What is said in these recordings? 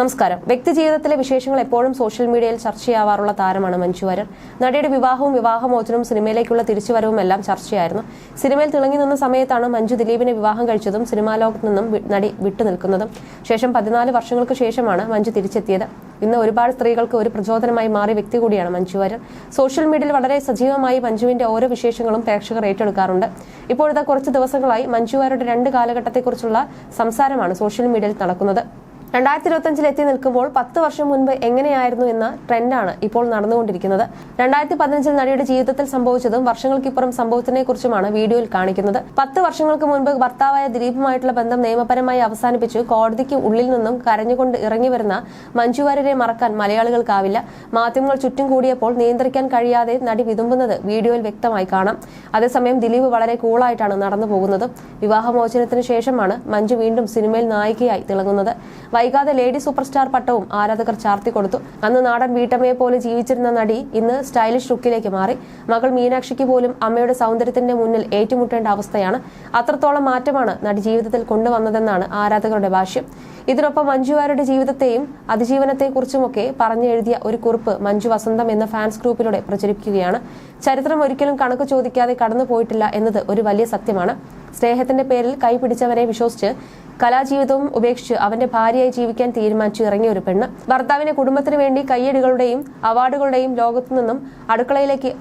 നമസ്കാരം. വ്യക്തിജീവിതത്തിലെ വിശേഷങ്ങൾ എപ്പോഴും സോഷ്യൽ മീഡിയയിൽ ചർച്ചയാവാറുള്ള താരമാണ് മഞ്ജു വാര്യർ. നടിയുടെ വിവാഹവും വിവാഹമോചനവും സിനിമയിലേക്കുള്ള തിരിച്ചുവരവും എല്ലാം ചർച്ചയായിരുന്നു. സിനിമയിൽ തിളങ്ങി നിന്ന സമയത്താണ് മഞ്ജു ദിലീപിനെ വിവാഹം കഴിച്ചതും സിനിമാ ലോകത്ത് നിന്നും നടി വിട്ടുനിൽക്കുന്നതും ശേഷം പതിനാല് വർഷങ്ങൾക്ക് ശേഷമാണ് മഞ്ജു തിരിച്ചെത്തിയത്. ഇന്ന് ഒരുപാട് സ്ത്രീകൾക്ക് ഒരു പ്രചോദനമായി മാറിയ വ്യക്തി കൂടിയാണ് മഞ്ജു വാര്യർ. സോഷ്യൽ മീഡിയയിൽ വളരെ സജീവമായി മഞ്ജുവിന്റെ ഓരോ വിശേഷങ്ങളും പ്രേക്ഷകർ ഏറ്റെടുക്കാറുണ്ട്. ഇപ്പോഴത്തെ കുറച്ച് ദിവസങ്ങളായി മഞ്ജു വാര്യരുടെ രണ്ട് കാലഘട്ടത്തെക്കുറിച്ചുള്ള സംസാരമാണ് സോഷ്യൽ മീഡിയയിൽ നടക്കുന്നത്. രണ്ടായിരത്തി ഇരുപത്തഞ്ചിൽ എത്തി നിൽക്കുമ്പോൾ പത്ത് വർഷം മുൻപ് എങ്ങനെയായിരുന്നു എന്ന ട്രെൻഡാണ് ഇപ്പോൾ നടന്നുകൊണ്ടിരിക്കുന്നത്. രണ്ടായിരത്തി പതിനഞ്ചിൽ നടിയുടെ ജീവിതത്തിൽ സംഭവിച്ചതും വർഷങ്ങൾക്കിപ്പുറം സംഭവത്തിനെ കുറിച്ചുമാണ് വീഡിയോയിൽ കാണിക്കുന്നത്. പത്ത് വർഷങ്ങൾക്ക് മുൻപ് ഭർത്താവായ ദിലീപുമായിട്ടുള്ള ബന്ധം നിയമപരമായി അവസാനിപ്പിച്ച് കോടതിക്ക് ഉള്ളിൽ നിന്നും കരഞ്ഞുകൊണ്ട് ഇറങ്ങി വരുന്ന മഞ്ജുവാര്യരെ മറക്കാൻ മലയാളികൾക്കാവില്ല. മാധ്യമങ്ങൾ ചുറ്റും കൂടിയപ്പോൾ നിയന്ത്രിക്കാൻ കഴിയാതെ നടി വിതുമ്പുന്നത് വീഡിയോയിൽ വ്യക്തമായി കാണാം. അതേസമയം ദിലീപ് വളരെ കൂളായിട്ടാണ് നടന്നു പോകുന്നത് വിവാഹമോചനത്തിന് ശേഷമാണ് മഞ്ജു വീണ്ടും സിനിമയിൽ നായികയായി തിളങ്ങുന്നത്. വൈകാതെ ലേഡി സൂപ്പർ സ്റ്റാർ പട്ടവും ആരാധകർ ചാർത്തി കൊടുത്തു. അന്ന് നാടൻ വീട്ടമ്മയെ പോലെ ജീവിച്ചിരുന്ന നടി ഇന്ന് സ്റ്റൈലിഷ് ലുക്കിലേക്ക് മാറി. മകൾ മീനാക്ഷിക്ക് പോലും അമ്മയുടെ സൗന്ദര്യത്തിന്റെ മുന്നിൽ ഏറ്റുമുട്ടേണ്ട അവസ്ഥയാണ്. അത്രത്തോളം മാറ്റമാണ് നടി ജീവിതത്തിൽ കൊണ്ടുവന്നതെന്നാണ് ആരാധകരുടെ ഭാഷ്യം. ഇതിനൊപ്പം മഞ്ജുവാരുടെ ജീവിതത്തെയും അതിജീവനത്തെക്കുറിച്ചുമൊക്കെ പറഞ്ഞെഴുതിയ ഒരു കുറിപ്പ് മഞ്ജു വസന്തം എന്ന ഫാൻസ് ഗ്രൂപ്പിലൂടെ പ്രചരിപ്പിക്കുകയാണ്. ചരിത്രം ഒരിക്കലും കണക്ക് ചോദിക്കാതെ കടന്നു പോയിട്ടില്ല എന്നത് ഒരു വലിയ സത്യമാണ്. സ്നേഹത്തിന്റെ പേരിൽ കൈപിടിച്ചവരെ വിശ്വസിച്ച് കലാജീവിതവും ഉപേക്ഷിച്ച് അവന്റെ ഭാര്യയായി ജീവിക്കാൻ തീരുമാനിച്ചു ഇറങ്ങിയ ഒരു പെണ്ണ്. ഭർത്താവിന്റെ കുടുംബത്തിന് വേണ്ടി കയ്യടികളുടെയും അവാർഡുകളുടെയും ലോകത്തു നിന്നും അടുക്കളയിലേക്ക്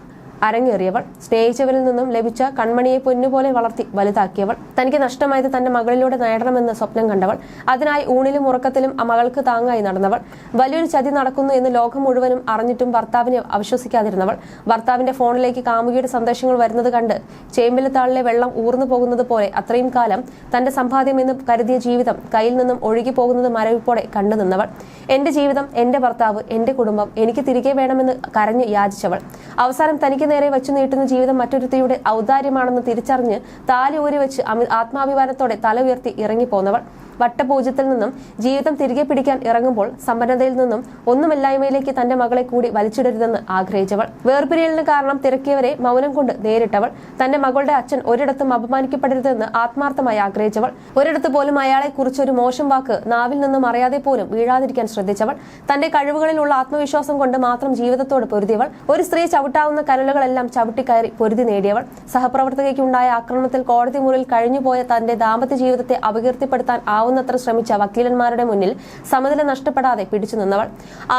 അരങ്ങേറിയവൾ. സ്നേഹിച്ചവരിൽ നിന്നും ലഭിച്ച കൺമണിയെ പൊന്നുപോലെ വളർത്തി വലുതാക്കിയവൾ. തനിക്ക് നഷ്ടമായത് തന്റെ മകളിലൂടെ നേടണമെന്ന് സ്വപ്നം കണ്ടവൾ. അതിനായി ഊണിലും ഉറക്കത്തിലും ആ മകൾക്ക് താങ്ങായി നടന്നവൾ. വലിയൊരു ചതി നടക്കുന്നു എന്ന് ലോകം മുഴുവനും അറിഞ്ഞിട്ടും ഭർത്താവിനെ അവിശ്വസിക്കാതിരുന്നവൾ. ഭർത്താവിന്റെ ഫോണിലേക്ക് കാമുകിയുടെ സന്ദേശങ്ങൾ വരുന്നത് കണ്ട് ചേമ്പിലത്താളിലെ വെള്ളം ഊർന്നു പോകുന്നത് പോലെ അത്രയും കാലം തന്റെ സമ്പാദ്യം എന്ന് കരുതിയ ജീവിതം കയ്യിൽ നിന്നും ഒഴുകി പോകുന്നത് മരവിപ്പോടെ കണ്ടു നിന്നവൾ. എന്റെ ജീവിതം എന്റെ ഭർത്താവ് എന്റെ കുടുംബം എനിക്ക് തിരികെ വേണമെന്ന് കരഞ്ഞു യാചിച്ചവൾ. അവസാനം തനിക്ക് നേരെ വെച്ചു നീട്ടുന്ന ജീവിതം മറ്റൊരുത്തിയുടെ ഔദാര്യമാണെന്ന് തിരിച്ചറിഞ്ഞ് താലി ഊരി വെച്ച് ആത്മാഭിമാനത്തോടെ തല ഉയർത്തി ഇറങ്ങിപ്പോന്നവൾ. വട്ടപൂജ്യത്തിൽ നിന്നും ജീവിതം തിരികെ പിടിക്കാൻ ഇറങ്ങുമ്പോൾ സമ്പന്നതയിൽ നിന്നും ഒന്നുമില്ലായ്മയിലേക്ക് തന്റെ മകളെ കൂടി വലിച്ചിടരുതെന്ന് ആഗ്രഹിച്ചവൾ. വേർപിരിയലിന് കാരണം തിരക്കിയവരെ മൗനം കൊണ്ട് നേരിട്ടവൾ. തന്റെ മകളുടെ അച്ഛൻ ഒരിടത്തും അപമാനിക്കപ്പെടരുതെന്ന് ആത്മാർത്ഥമായി ആഗ്രഹിച്ചവൾ. ഒരിടത്ത് പോലും അയാളെ കുറിച്ചൊരു മോശം വാക്ക് നാവിൽ നിന്നും അറിയാതെ പോലും വീഴാതിരിക്കാൻ ശ്രദ്ധിച്ചവൾ. തന്റെ കഴിവുകളിലുള്ള ആത്മവിശ്വാസം കൊണ്ട് മാത്രം ജീവിതത്തോട് പൊരുതിയവൾ. ഒരു സ്ത്രീ ചവിട്ടാവുന്ന കനലുകളെല്ലാം ചവിട്ടിക്കയറി പൊരുതി നേടിയവൾ. സഹപ്രവർത്തകയ്ക്കുണ്ടായ ആക്രമണത്തിൽ കോടതി മുറിയിൽ കഴിഞ്ഞുപോയ തന്റെ ദാമ്പത്യ ജീവിതത്തെ അപകീർത്തിപ്പെടുത്താൻ ആവുന്നത്ര ശ്രമിച്ച വക്കീലന്മാരുടെ മുന്നിൽ സമനില നഷ്ടപ്പെടാതെ പിടിച്ചു നിന്നവൾ.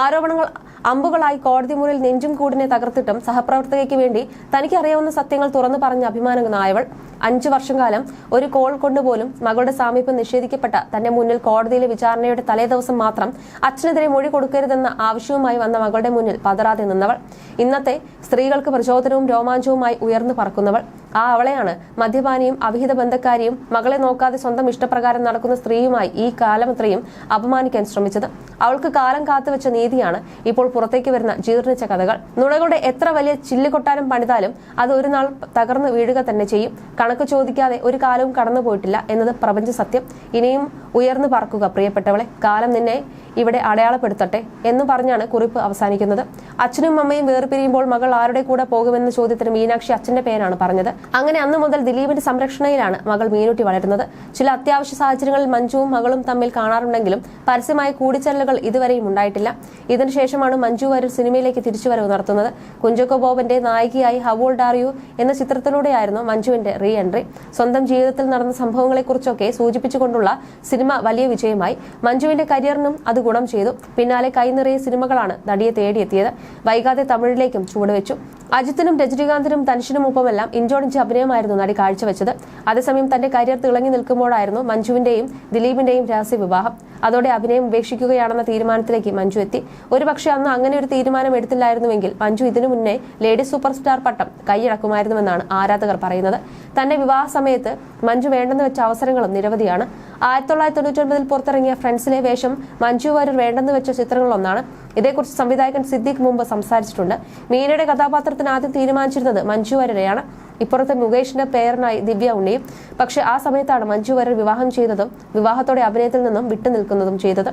ആരോപണങ്ങൾ അമ്പുകളായി കോടതി മുറിയിൽ നെഞ്ചും കൂടിനെ തകർത്തിട്ടും സഹപ്രവർത്തകയ്ക്ക് വേണ്ടി തനിക്ക് അറിയാവുന്ന സത്യങ്ങൾ തുറന്നു പറഞ്ഞ അഭിമാനനായവൾ. അഞ്ചു വർഷം കാലം ഒരു കോൾ കൊണ്ടുപോലും മകളുടെ സാമീപ്യം നിഷേധിക്കപ്പെട്ട തന്റെ മുന്നിൽ കോടതിയിലെ വിചാരണയുടെ തലേദിവസം മാത്രം അച്ഛനെതിരെ മൊഴി കൊടുക്കരുതെന്ന ആവശ്യവുമായി വന്ന മകളുടെ മുന്നിൽ പതറാതെ നിന്നവൾ. ഇന്നത്തെ സ്ത്രീകൾക്ക് പ്രചോദനവും രോമാഞ്ചവുമായി ഉയർന്നു പറക്കുന്നവൾ. ആ അവളെയാണ്. മദ്യപാനിയും അവിഹിത ബന്ധക്കാരിയും മകളെ നോക്കാതെ സ്വന്തം ഇഷ്ടപ്രകാരം നടക്കുന്ന സ്ത്രീയുമായി ഈ കാലമത്രയും അപമാനിക്കാൻ ശ്രമിച്ചത്. അവൾക്ക് കാലം കാത്തുവെച്ച നീതിയാണ് ഇപ്പോൾ പുറത്തേക്ക് വരുന്ന ജീർണിച്ച കഥകൾ. നുണകളുടെ എത്ര വലിയ ചില്ലുകൊട്ടാരം പണിതാലും അത് ഒരു നാൾ തകർന്നു വീഴുക തന്നെ ചെയ്യും. കണക്ക് ചോദിക്കാതെ ഒരു കാലവും കടന്നുപോയിട്ടില്ല എന്നത് പ്രപഞ്ച സത്യം. ഇനിയും ഉയർന്നു പറക്കുക. പ്രിയപ്പെട്ടവളെ കാലം നിന്നെ ഇവിടെ അടയാളപ്പെടുത്തട്ടെ എന്ന് പറഞ്ഞാണ് കുറിപ്പ് അവസാനിക്കുന്നത്. അച്ഛനും അമ്മയും വേർപിരിയുമ്പോൾ മകൾ ആരുടെ കൂടെ പോകുമെന്ന ചോദ്യത്തിന് മീനാക്ഷി അച്ഛന്റെ പേരാണ് പറഞ്ഞത്. അങ്ങനെ അന്ന് മുതൽ ദിലീപിന്റെ സംരക്ഷണയിലാണ് മകൾ മീനുട്ടി വളരുന്നത്. ചില അത്യാവശ്യ സാഹചര്യങ്ങളിൽ മഞ്ജുവും മകളും തമ്മിൽ കാണാറുണ്ടെങ്കിലും പരസ്യമായ കൂടിച്ചേരലുകൾ ഇതുവരെയും ഉണ്ടായിട്ടില്ല. ഇതിനുശേഷമാണ് മഞ്ജു വാര്യർ സിനിമയിലേക്ക് തിരിച്ചുവരവ് നടത്തുന്നത്. കുഞ്ചക്കോ ബോബന്റെ നായികയായി ഹവോൾ ഡാറിയു എന്ന ചിത്രത്തിലൂടെയായിരുന്നു മഞ്ജുവിന്റെ റീ എൻട്രി. സ്വന്തം ജീവിതത്തിൽ നടന്ന സംഭവങ്ങളെക്കുറിച്ചൊക്കെ സൂചിപ്പിച്ചുകൊണ്ടുള്ള സിനിമ വലിയ വിജയമായി. മഞ്ജുവിന്റെ കരിയറിനും അത് ഗുണം ചെയ്തു. പിന്നാലെ കൈനിറയെ സിനിമകളാണ് നടിയെ തേടിയെത്തിയത്. വൈകാതെ തമിഴിലേക്കും ചുവടുവെച്ചു. അജിത്തിനും രജനീകാന്തിനും തനുഷിനും ഒപ്പമെല്ലാം ഇഞ്ചോടിഞ്ച് അഭിനയമായിരുന്നു നടി കാഴ്ചവെച്ചത്. അതേസമയം തന്റെ കരിയർ തിളങ്ങി നിൽക്കുമ്പോഴായിരുന്നു മഞ്ജുവിന്റെയും ദിലീപിന്റെയും രഹസ്യ വിവാഹം അതോടെ അഭിനയം ഉപേക്ഷിക്കുകയാണെന്ന തീരുമാനത്തിലേക്ക് മഞ്ജു എത്തി. ഒരുപക്ഷെ അന്ന് അങ്ങനെ ഒരു തീരുമാനം എടുത്തില്ലായിരുന്നുവെങ്കിൽ മഞ്ജു ഇതിനു മുന്നേ ലേഡി സൂപ്പർ സ്റ്റാർ പട്ടം കൈയടക്കുമായിരുന്നുവെന്നാണ് ആരാധകർ പറയുന്നത്. തന്റെ വിവാഹ സമയത്ത് മഞ്ജു വേണ്ടെന്ന് വെച്ച അവസരങ്ങളും നിരവധിയാണ്. ആയിരത്തി തൊള്ളായിരത്തി തൊണ്ണൂറ്റി ഒൻപതിൽ പുറത്തിറങ്ങിയ ഫ്രണ്ട്സിലെ വേഷം മഞ്ജു വാര്യർ വേണ്ടെന്ന് വെച്ച ചിത്രങ്ങളൊന്നാണ് ഇതേക്കുറിച്ച് സംവിധായകൻ സിദ്ദിഖ് മുമ്പ് സംസാരിച്ചിട്ടുണ്ട്. മീനയുടെ കഥാപാത്രത്തിന് ആദ്യം തീരുമാനിച്ചിരുന്നത് മഞ്ജു വാര്യരെയാണ്. ഇപ്പുറത്തെ മുകേഷിന്റെ പേരനായി ദിവ്യ ഉണ്ണിയും. പക്ഷെ ആ സമയത്താണ് മഞ്ജു വാര്യർ വിവാഹം ചെയ്തതും വിവാഹത്തോടെ അഭിനയത്തിൽ നിന്നും വിട്ടുനിൽക്കുന്നതും ചെയ്തത്.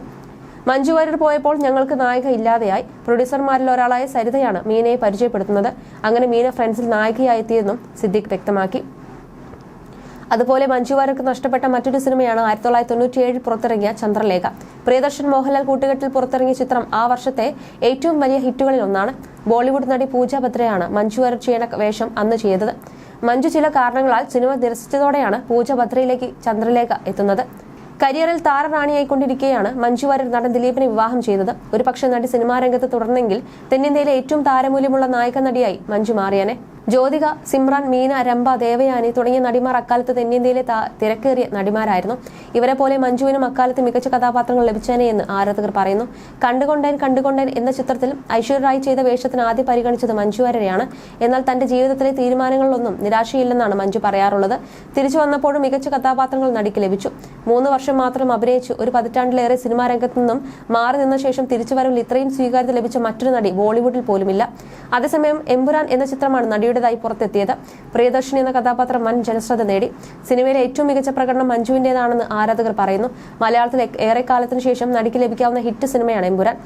മഞ്ജു വാര്യർ പോയപ്പോൾ ഞങ്ങൾക്ക് നായിക ഇല്ലാതെയായി. പ്രൊഡ്യൂസർമാരിൽ ഒരാളായ സരിതയാണ് മീനയെ പരിചയപ്പെടുത്തുന്നത്. അങ്ങനെ മീന ഫ്രണ്ട്സിൽ നായികയായി എത്തിയെന്നും സിദ്ദിഖ് വ്യക്തമാക്കി. അതുപോലെ മഞ്ജു വാര്യർക്ക് നഷ്ടപ്പെട്ട മറ്റൊരു സിനിമയാണ് ആയിരത്തി തൊള്ളായിരത്തി തൊണ്ണൂറ്റിയേഴിൽ പുറത്തിറങ്ങിയ ചന്ദ്രലേഖ. പ്രിയദർശൻ മോഹൻലാൽ കൂട്ടുകെട്ടിൽ പുറത്തിറങ്ങിയ ചിത്രം ആ വർഷത്തെ ഏറ്റവും വലിയ ഹിറ്റുകളിൽ ഒന്നാണ്. ബോളിവുഡ് നടി പൂജ ബദ്രയാണ് മഞ്ജു ചെയ്യണ വേഷം അന്ന് ചെയ്തത്. മഞ്ജു ചില കാരണങ്ങളാൽ സിനിമ നിരസിച്ചതോടെയാണ് പൂജ ബദ്രയിലേക്ക് ചന്ദ്രലേഖ എത്തുന്നത്. കരിയറിൽ താരറാണിയായിക്കൊണ്ടിരിക്കെയാണ് മഞ്ജു വാര്യർ നടൻ ദിലീപിനെ വിവാഹം ചെയ്തത്. ഒരുപക്ഷെ നടി സിനിമാ രംഗത്ത് തുടർന്നെങ്കിൽ തെന്നിന്ത്യയിലെ ഏറ്റവും താരമൂല്യമുള്ള നായക നടിയായി മഞ്ജു മാറിയനെ. ജ്യോതിക സിമ്രാൻ മീന രംഭ ദേവയാനി തുടങ്ങിയ നടിമാർ അക്കാലത്ത് തെന്നിന്ത്യയിലെ തിരക്കേറിയ നടിമാരായിരുന്നു. ഇവരെ പോലെ മഞ്ജുവിനും അക്കാലത്ത് മികച്ച കഥാപാത്രങ്ങൾ ലഭിച്ചേനെ എന്ന് ആരാധകർ പറയുന്നു. കണ്ടുകൊണ്ടേൻ കണ്ടുകൊണ്ടേൻ എന്ന ചിത്രത്തിൽ ഐശ്വര്യ റായ് ചെയ്ത വേഷത്തിന് ആദ്യം പരിഗണിച്ചത് മഞ്ജു വാര്യരെയാണ്. എന്നാൽ തന്റെ ജീവിതത്തിലെ തീരുമാനങ്ങളിലൊന്നും നിരാശയില്ലെന്നാണ് മഞ്ജു പറയാറുള്ളത്. തിരിച്ചു വന്നപ്പോഴും മികച്ച കഥാപാത്രങ്ങൾ നടിക്ക് ലഭിച്ചു. മൂന്ന് വർഷം മാത്രം അഭിനയിച്ചു ഒരു പതിറ്റാണ്ടിലേറെ സിനിമാ രംഗത്തു നിന്നും മാറി നിന്ന ശേഷം തിരിച്ചുവരവിൽ ഇത്രയും സ്വീകാര്യത ലഭിച്ച മറ്റൊരു നടി ബോളിവുഡിൽ പോലുമില്ല. അതേസമയം എമ്പുരാൻ എന്ന ചിത്രമാണ് നടിയുടേതായി പുറത്തെത്തിയത്. പ്രിയദർശിനി എന്ന കഥാപാത്രം വൻ ജനശ്രദ്ധ നേടി. സിനിമയിലെ ഏറ്റവും മികച്ച പ്രകടനം മഞ്ജുവിന്റേതാണെന്ന് ആരാധകർ പറയുന്നു. മലയാളത്തിൽ ഏറെക്കാലത്തിന് ശേഷം നടിക്ക് ലഭിക്കാവുന്ന ഹിറ്റ് സിനിമയാണ് എമ്പുരാൻ.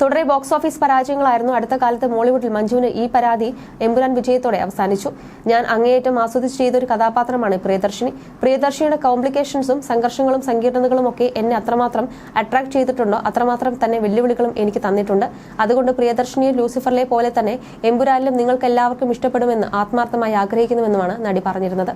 തുടരെ ബോക്സ് ഓഫീസ് പരാജയങ്ങളായിരുന്നു അടുത്ത കാലത്ത് മോളിവുഡിൽ മഞ്ജുവിന് ഈ പരാതി എമ്പുരാൻ വിജയത്തോടെ അവസാനിച്ചു. ഞാൻ അങ്ങേയറ്റം ആസ്വദിച്ച് ചെയ്തൊരു കഥാപാത്രമാണ് പ്രിയദർശിനി. പ്രിയദർശിനിയുടെ കോംപ്ലിക്കേഷൻസും സംഘർഷങ്ങളും സങ്കീർണതകളും ഒക്കെ എന്നെ അത്രമാത്രം അട്രാക്ട് ചെയ്തിട്ടുണ്ടോ അത്രമാത്രം തന്നെ വെല്ലുവിളികളും എനിക്ക് തന്നിട്ടുണ്ട്. അതുകൊണ്ട് പ്രിയദർശിനിയെ ലൂസിഫറിലെ പോലെ തന്നെ എമ്പുരാനിലും നിങ്ങൾക്ക് എല്ലാവർക്കും ഇഷ്ടപ്പെടുമെന്ന് ആത്മാർത്ഥമായി ആഗ്രഹിക്കുന്നുവെന്നുമാണ് നടി പറഞ്ഞിരുന്നത്.